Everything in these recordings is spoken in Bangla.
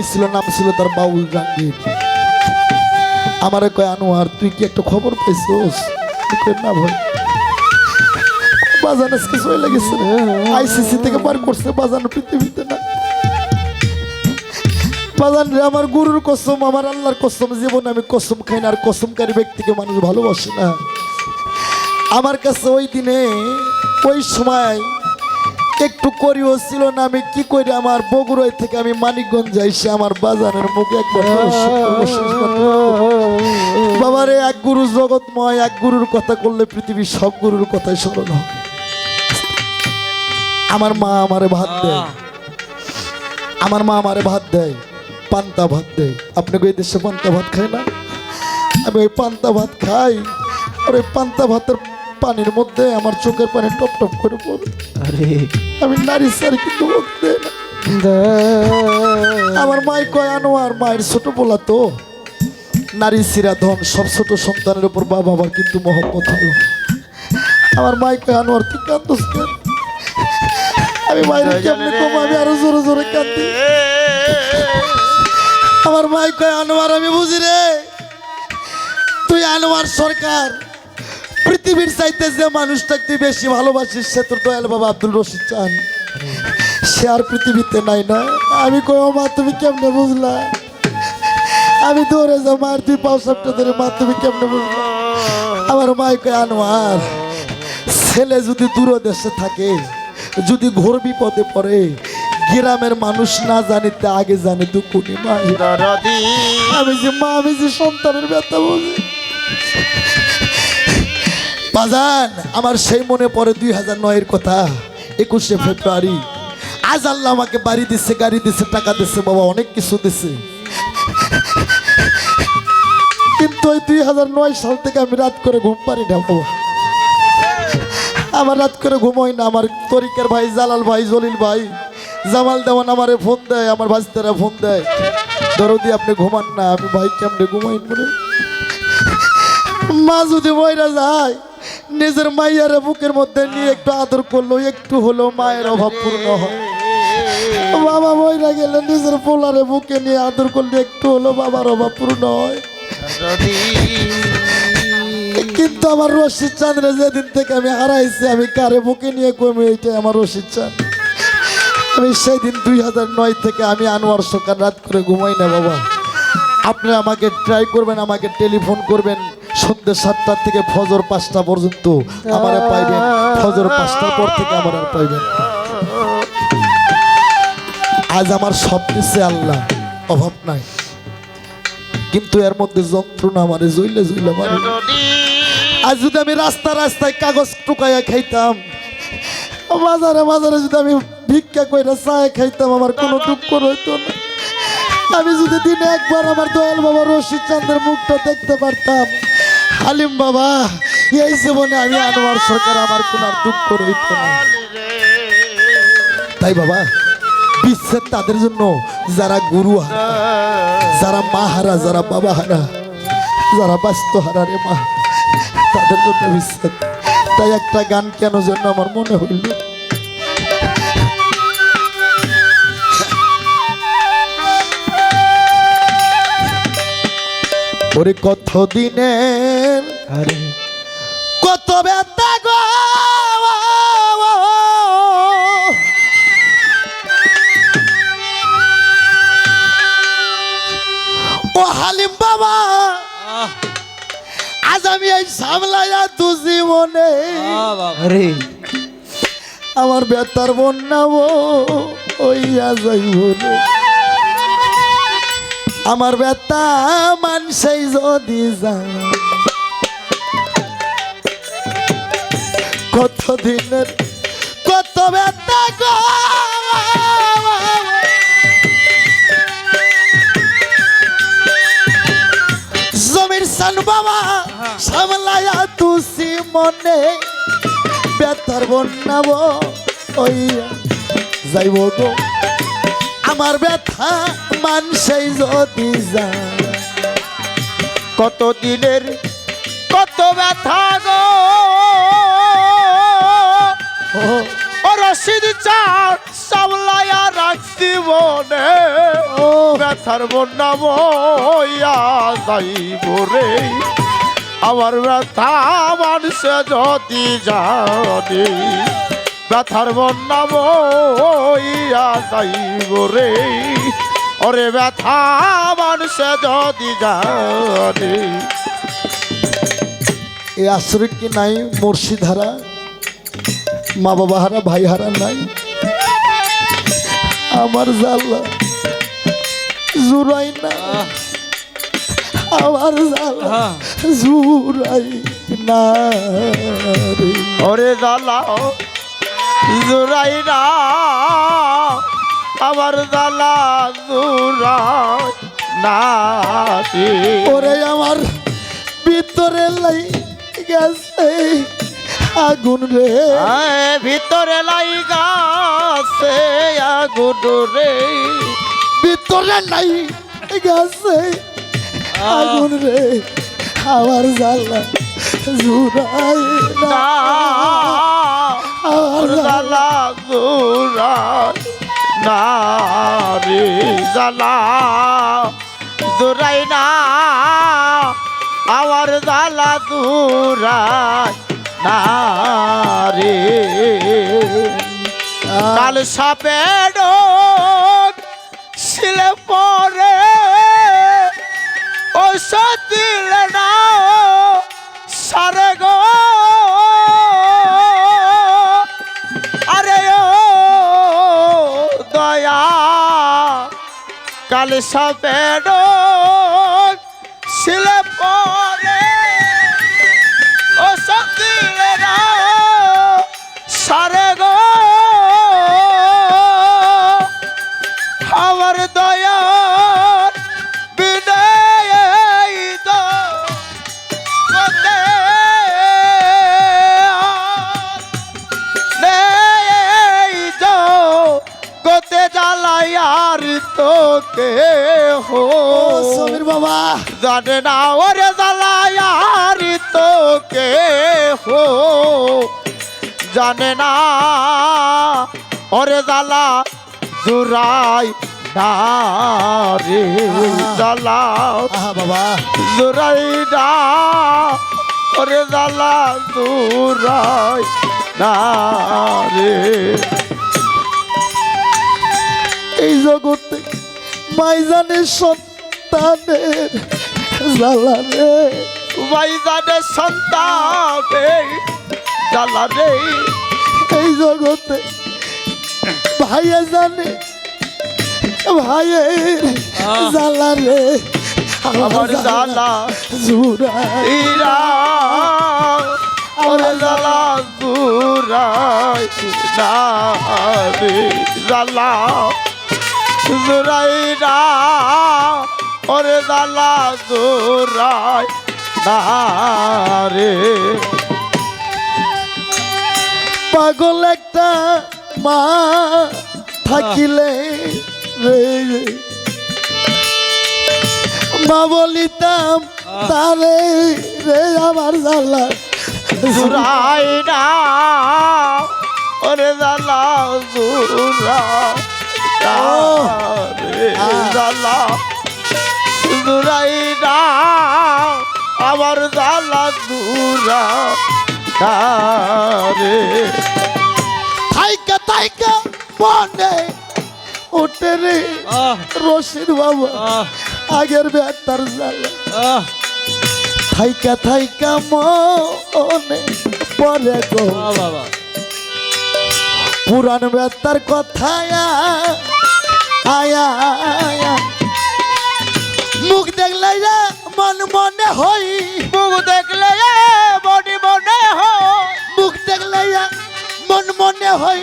ভাই ছিল নাম ছিল তার বাউল জাহাঙ্গীর। আমারে কয়, আনোয়ার, তুই কি একটা খবর পাইছিস? না ভাই। আইসিসি থেকে বার করছে পৃথিবীতে না। বাজান আমার গুরুর কসম, আমার আল্লাহর কসম, জীবনে আমি কসম খাই না, আর কসমকারী ব্যক্তিকে মানুষ ভালোবাসে না। আমার কাছে ওই দিনে, ওই সময় একটু করিও ছিল না আমি কি করি? আমার বগুড়াই থেকে আমি মানিকগঞ্জ যাইছি আমার বাজারের মুখে একবার বাবারে এক গুরু জগৎময় এক গুরুর কথা করলে পৃথিবীর সব গুরুর কথাই স্মরণ হবে। আমার মা আমারে ভাত দেয়। আমার মা আমারে ভাত দেয়। পান্তা ভাত দেয়। আপনি ওই দেশে পান্তা ভাত খায় না? আমি ওই পান্তা ভাত খাই। আর ওই পান্তা ভাতের পানির মধ্যে আমার চোখের পানি টপ টপ করে পড়ে। আরে। আমি নারী স্যার কিন্তু আমার মাই কয় আনোয়ার মায়ের ছোট বলা তো। নারী সিরা ধন সব ছোট সন্তানের উপর বাবা আবার কিন্তু মহব্বত হলো। আমার মাই কয় আনোয়ার তুই কান্দস কেন? আমি মায়ের কেমনে কম? আমি আরও জোরে জোরে কান্দি আমার মাই কয় আনোয়ার আমি বুঝি রে। তুই আনোয়ার সরকার। পৃথিবীর চাইতে যে মানুষটাকে তুই বেশি ভালোবাসিস সে তোর দয়াল বাবা আব্দুল রশিদ চান। সে আর পৃথিবীতে নাই না। আমি কই মা তুমি কেমনে বুঝলা? আমি দৌড়ে যাও মার তুই পাও সবটা ধরে মা তুমি কেমনে বুঝলা? আমার মাই কয় আনোয়ার ছেলে যদি দূর দেশে থাকে যদি ঘোর বিপদে পড়ে গ্রামের মানুষ না জানিতে আগে জানে তো কোনি মা। আমি যে মা আমি যে সন্তানের ব্যথা বুঝি। বাজান, আমার সেই মনে পড়ে দুই হাজার নয়ের কথা, একুশে ফেব্রুয়ারি। আজ আল্লাহ আমাকে বাড়ি দিচ্ছে গাড়ি দিচ্ছে টাকা দিচ্ছে বাবা, অনেক কিছু দিচ্ছে কিন্তু ওই দুই হাজার নয় সাল থেকে আমি রাত করে ঘুম পারি না, বাবা। আমার রাত করে ঘুমোই না, আমার তরিকের ভাই, জালাল ভাই, জলিল ভাই, জামাল দেওয়ান আমারে ফোন দেয়, আমার ভাইস্তারা ফোন দেয়, দরদি, আপনি ঘুমান না, আমি ভাই কেমনে ঘুমাই পরে মা যদি ময়রা যায় নিজের মাইয়ারে বুকের মধ্যে নিয়ে একটু আদর করল, একটু হলো মায়ের অভাব পূর্ণ হয়। বাবা ময়রা গেলে নিজের পোলারে বুকে নিয়ে আদর করলে একটু হলো বাবার অভাব পূর্ণ হয়। কিন্তু আমার রশিদ চাঁদরে যেদিন থেকে আমি হারাইছি, আমি কারে বুকে নিয়ে কমে এইটাই আমার রশিদ চাঁদ। আমি সেই দিন দুই হাজার নয় থেকে আমি আনোয়ার সরকার রাত করে ঘুমাই না বাবা। আপনি আমাকে ট্রাই করবেন, আমাকে টেলিফোন করবেন। সন্ধ্যে সাতটার থেকে ফজর পাঁচটা পর্যন্ত আমার পাইবেন। ফজর পাঁচটার পর থেকে আমার আর পাইবেন আজ আমার সব কিছু আল্লাহ, অভাব নাই। কিন্তু এর মধ্যে যন্ত্রণা আমারে জইলে জইলে মারে। আজ যদি আমি রাস্তা রাস্তায় কাগজ টুকাইয়া খাইতাম, বাজারে বাজারে যদি আমি ভিক্ষা কইরা চায় খাইতাম, আমার কোনো দুঃখ রইতো না। আমি যদি দিনে একবার আমার দয়াল বাবা রশিদ চাঁদের মুখটা দেখতে পারতাম হালিম বাবা, এই জীবনে আমি আনোয়ার সরকার আমার কোনো দুঃখ রইতো না। তাই বাবা, বিশ্বের তাদের জন্য যারা গুরু হারা, যারা মা হারা, যারা বাবা হারা, যারা বাস্ত হারা রে মা, তাদের জন্য বিচ্ছেদ তাই একটা গান কেন জন্য আমার মনে হইল? ওরে কত দিনের আরে কত ব্যথা গো! ও হালিম বাবা আজ আমি এই সামলাইয়া তু জীবনে। আরে আমার বেতার বন্যাবো ওইয়া যাইব রে আমার বেতা মানসাই যদি যায় কত দিনের কত গো। জমির সান বাবা সামলায়া তুসি মনে বেতার বন্যাব ওই যাইব গো। আমার ব্যথা মানসাই যদি যায়। কত দিনের কত ব্যথা গো। রশিদ চাঁদ সামলাইয়া রাখছি মনে ব্যথার বন্যা বইয়া যাইব রে। আমার ব্যথা মানুষে যদি জানে। ব্যথার বন্যা বইয়া যাইব রে। ওরে ব্যথা মানুষে যদি জানে। এই আশ্রয় কি নাই মুর্শিদ হারা মা বাবা হারা ভাই হারা নাই। আমার জাল্লা জুরাই না আমার জাল্লা জুরাই না। ওরে জ্বালা জুরাই না আমার জ্বালা জুরাই না ওরে আমার ভিতরে লাই গেছে। আগুন রে। ভিতরে লাই গাছে আগুন রে। ভিতরে নাই গেছে আগুন রে। আমার জুরাই না। না আমার জ্বালা। জুরাই না রে জ্বালা জুরাই না। আমার জ্বালা জুরাই না কাল সাপে শিলে পরে ঔষধ দিলে না সারে গো। আরে ও দয়া, কাল সাপে ডোক জানে না ওরে জ্বালাই আর তোকে হো। জানে না ওরে জ্বালা জুরাই না রে। জ্বালা বাবা। জুরাই না ওরে জ্বালা জুরাই না রে। এই জগতে মাইজানের সন্তানের জ্বালা রে ভাই জানে সন্তানে জ্বালা রে এই জগতে ভাইয়া জানে ভাইয়ের জ্বালা রে আমার জ্বালা জুড়াই ইরা ওরে জ্বালা জুরাই না রে জ্বালা ওরে জুরাই না রে। পাগল একটা মা থাকিলে রে। মা বলিতাম তারে রে আমার জ্বালা জুরাই না। ওরে জ্বালা জুরা রে জ্বালা জুরাই না আমার জ্বালা জুরা রে। থাইকা থাইকা মনে ওঠে রে রশিদ বাবা আগের বেতার জ্বালা। থাইকা থাইকা মনে পরে গো। পুরান বেতার কথা আয়া আয়া। মুখ দেখলে মন মনে হই মুখ দেখলে বডি মনে হয়। মুখ দেখলে মন মনে হই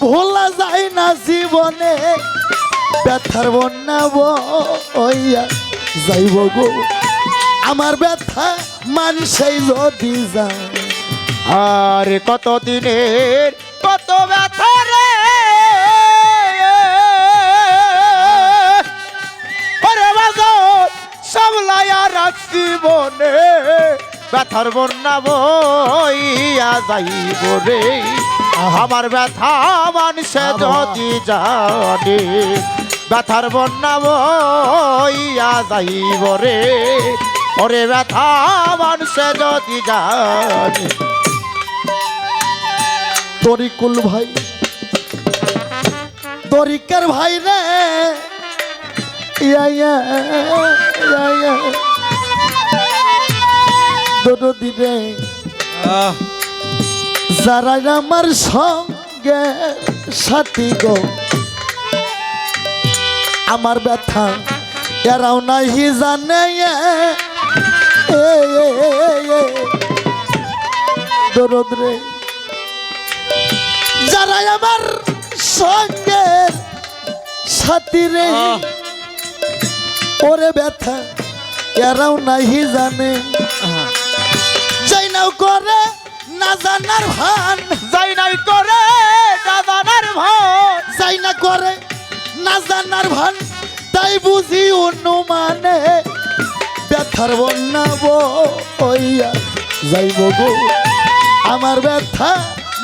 ভোলা যায় না জীবনে ব্যথার বন্যা বইয়া যাইব গো। আমার ব্যথা মানুষই যদি যায়। আর কত দিনের কত ব্যথা রে? সামলাইয়া রাখছি মনে। ব্যথার বন্যা বইয়া যাইব রে। আমার ব্যথা মানুষে। যদি জানে। ব্যথার বন্যা বইয়া যাইব রে। ওরে ব্যথা মানুষে যদি জানে। তরিকুল ভাই তরিকার ভাই রে। দুটো দিনে যারা আমার সঙ্গে সাথী গো আমার ব্যথা এরাও নাহি জানে দরদ রে যারা আমার সঙ্গে সাথী রে ওরে ব্যথা এরাও নাহি জানে। যাই নাও করে না জানার ভান। যাই নাই করে দাদানার ভয় যাই না করে না জানার ভান। তাই বুঝি অনুমানে ব্যথার বন্যা বইয়া যাইব গো। আমার ব্যথা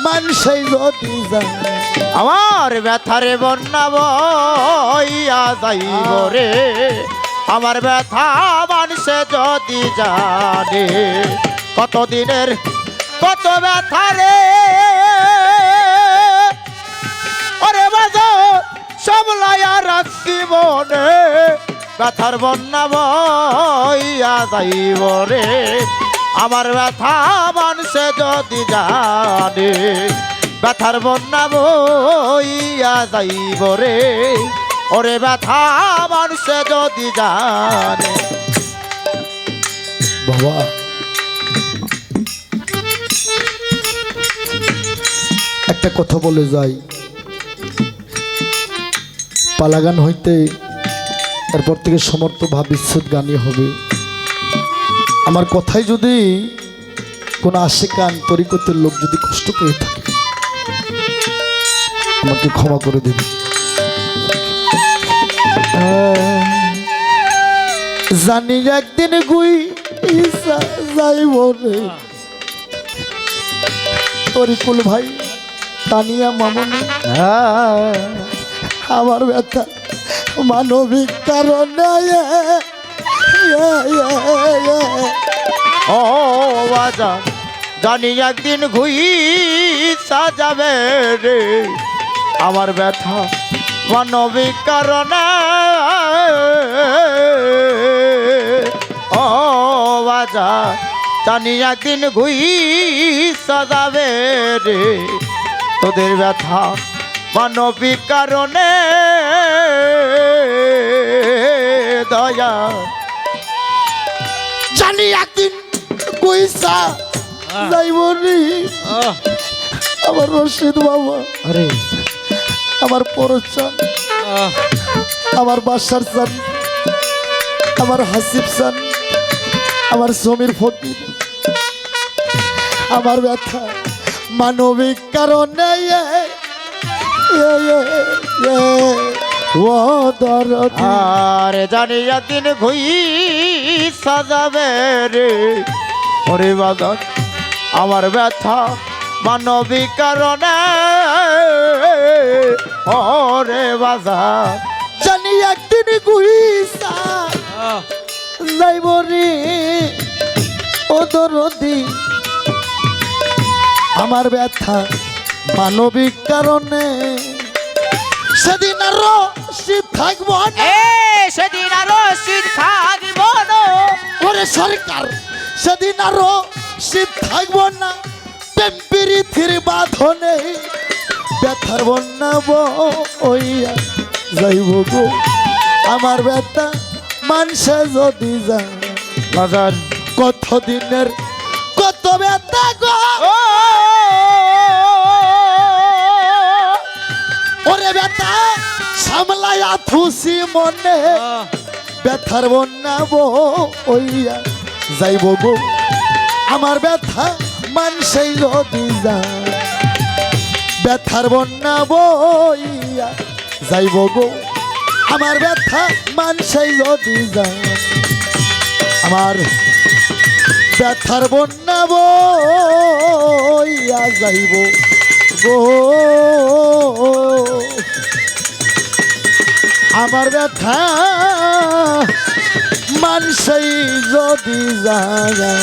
মানুষই যদি জানে। আমার ব্যথারে বন্যা বইয়া যাইব রে। আমার ব্যথা মানুষে যদি জানে কতদিনের, কত ব্যথা রে। ওরে বাজার সব লায়া রাখছি মনে, ব্যথার বন্যা বইয়া যাইব রে। আমার ব্যথা মানুষে যদি জানে, ব্যথার বন্যা বইয়া যাইব রে। ওরে ব্যথা মানুষে যদি জানে। বাবা। একটা কথা বলে যাই। পালাগান হইতে এরপর থেকে সমর্থ ভাব বিচ্ছেদ গানই হবে। আমার কথাই যদি কোনো আশেকান তরিকতের লোক যদি কষ্ট পেয়ে থাকে, আমাকে ক্ষমা করে দেবে। জানি একদিন গুই যাইব রে। তরিকুল ভাই তানিয়া মামনি। আমার ব্যথা মানবিক কারণে। ও বাজার জানি একদিন ঘুই সাজাবে রে। আমার ব্যথা মানবিক কারণে ও বাজার জানি একদিন ঘুই সাজাবে রে তোদের ব্যথা মানবিক কারণে দয়া। জানি একদিন কইসা যাইব রে আমার রশিদ বাবা। আরে। আমার পরচান, আমার বাসার চান, আমার হাসিব চান, আমার সমীর ফকির, আমার ব্যথা মানবিক কারণে। আর জানি একদিন ঘুই সাজাবে রে আমার ব্যথা মানবিক কারণে ওরে বাজার। জানি একদিন গুইসা যাইব রে ও দরদি আমার ব্যথা মানবিক কারণে। সেদিন আরও শীত থাকব সেদিন আরও শীত থাকিব না। ওরে সরকার সেদিন আরও শীত থাকব না। পেম্পিরি থির বাঁধনে ব্যথার বন্যা বইয়া যাইব গো। আমার ব্যথা মানুষে যদি যায়। বাজার কত দিনের কত ব্যথা গো। ওরে ব্যথা সামলাইয়া থুসি মনে। ব্যথার বন্যা বইয়া যাইব গো। আমার ব্যথা মানুষই যদি যায়। ব্যথার বন্যা বইয়া যাইব গো। আমার ব্যথা মানুষই যদি যায়। আমার ব্যথার বন্যা বইয়া যাইব গো। আমার ব্যথা মানুষই যদি জাগা